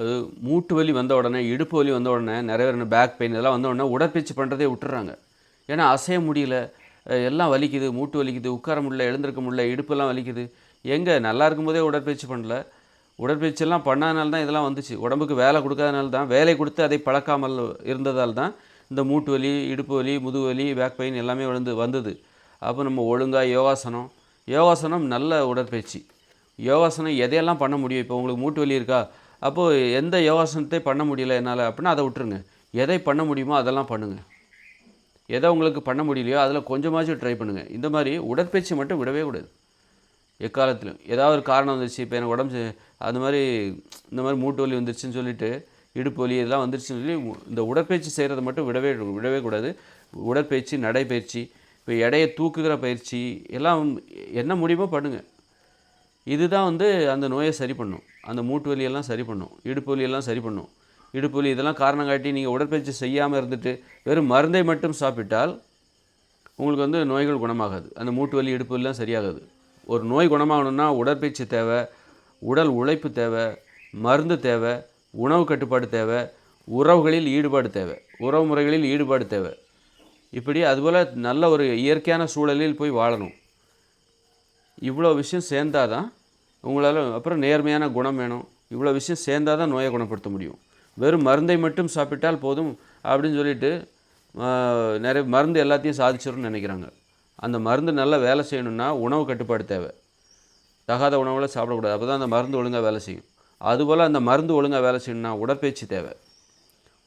அது மூட்டு வலி வந்த உடனே இடுப்பு வலி வந்த உடனே நிறைய பேர் பேக் பெயின் இதெல்லாம் வந்த உடனே உடற்பயிற்சி பண்ணுறதே விட்டுறாங்க. ஏன்னா அசைய முடியல. எல்லாம் வலிக்குது மூட்டு வலிக்குது உட்கார முடியல எழுந்திருக்க முடியல இடுப்பெல்லாம் வலிக்குது. எங்கே? நல்லா இருக்கும்போதே உடற்பயிற்சி பண்ணல. உடற்பயிற்சியெல்லாம் பண்ணாதனால தான் இதெல்லாம் வந்துச்சு. உடம்புக்கு வேலை கொடுக்காதனால தான் வேலை கொடுத்து அதை பழக்காமல் இருந்ததால் தான் இந்த மூட்டு வலி இடுப்பு வலி முதுகு வலி பேக் பெயின் எல்லாமே வந்து வந்தது. அப்போ நம்ம ஒழுங்காக யோகாசனம் யோகாசனம் நல்ல உடற்பயிற்சி. யோகாசனம் எதையெல்லாம் பண்ண முடியும்? இப்போ உங்களுக்கு மூட்டு வலி இருக்கா? அப்போது எந்த யோகாசனத்தை பண்ண முடியல என்னால் அப்படின்னா அதை விட்டுருங்க. எதை பண்ண முடியுமோ அதெல்லாம் பண்ணுங்கள் எதை உங்களுக்கு பண்ண முடியலையோ அதில் கொஞ்சமாச்சும் ட்ரை பண்ணுங்கள் இந்த மாதிரி உடற்பயிற்சி மட்டும் விடவே கூடாது. எக்காலத்திலும். ஏதாவது ஒரு காரணம் வந்துருச்சு இப்போ எனக்கு உடம்பு சரி- அந்த மாதிரி இந்த மாதிரி மூட்டு வலி வந்துருச்சுன்னு சொல்லிட்டு இடுப்பு வலி இதெல்லாம் வந்துருச்சுன்னு சொல்லி இந்த உடற்பயிற்சி செய்கிறத மட்டும் விடவே விடவே கூடாது. உடற்பயிற்சி நடைப்பயிற்சி இப்போ எடையை தூக்குகிற பயிற்சி எல்லாம் என்ன முடியுமோ பண்ணுங்கள் இதுதான் வந்து அந்த நோயை சரி பண்ணும். அந்த மூட்டு வலியெல்லாம் சரி பண்ணும். இடுப்பு வலியெல்லாம் சரி பண்ணும். இடுப்பு வலி இதெல்லாம் காரணம் காட்டி நீங்கள் உடற்பயிற்சி செய்யாமல் இருந்துட்டு வெறும் மருந்தை மட்டும் சாப்பிட்டால் உங்களுக்கு வந்து நோய்கள் குணமாகாது. அந்த மூட்டு வலி இடுப்பு வலிலாம் சரியாகாது. ஒரு நோய் குணமாகணும்னா உடற்பயிற்சி தேவை உடல் உழைப்பு தேவை மருந்து தேவை உணவு கட்டுப்பாடு தேவை உறவுகளில் ஈடுபாடு தேவை உறவு முறைகளில் ஈடுபாடு தேவை. இப்படி அதுபோல் நல்ல ஒரு இயற்கையான சூழலில் போய் வாழணும். இவ்வளோ விஷயம் சேர்ந்தாதான் உங்களால் அப்புறம் நேர்மையான குணம் வேணும். இவ்வளோ விஷயம் சேர்ந்தாதான் நோயை குணப்படுத்த முடியும். வெறும் மருந்தை மட்டும் சாப்பிட்டால் போதும் அப்படின்னு சொல்லிட்டு நிறைய மருந்து எல்லாத்தையும் சாதிச்சிடும்னு நினைக்கிறாங்க. அந்த மருந்து நல்லா வேலை செய்யணும்னா உணவு கட்டுப்பாடு தேவை. தகாத உணவுகளை சாப்பிடக்கூடாது. அப்போ தான் அந்த மருந்து ஒழுங்காக வேலை செய்யும். அதுபோல் அந்த மருந்து ஒழுங்காக வேலை செய்யணும்னா உடற்பயிற்சி தேவை.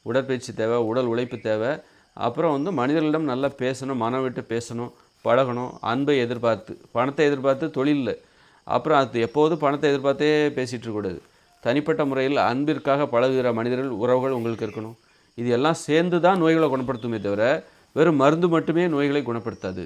உடற்பயிற்சி தேவை உடல் உழைப்பு தேவை. அப்புறம் வந்து மனிதர்களிடம் நல்லா பேசணும் மனம் விட்டு பேசணும் பழகணும் அன்பை எதிர்பார்த்து பணத்தை எதிர்பார்த்து தொழிலில். அப்புறம் அது எப்போதும் பணத்தை எதிர்பார்த்தே பேசிகிட்டு இருக்கக்கூடாது தனிப்பட்ட முறையில் அன்பிற்காக பழகுகிற மனிதர்கள் உறவுகள் உங்களுக்கு இருக்கணும். இது எல்லாம் சேர்ந்து தான் நோய்களை குணப்படுத்துமே தவிர வெறும் மருந்து மட்டுமே நோய்களை குணப்படுத்தாது.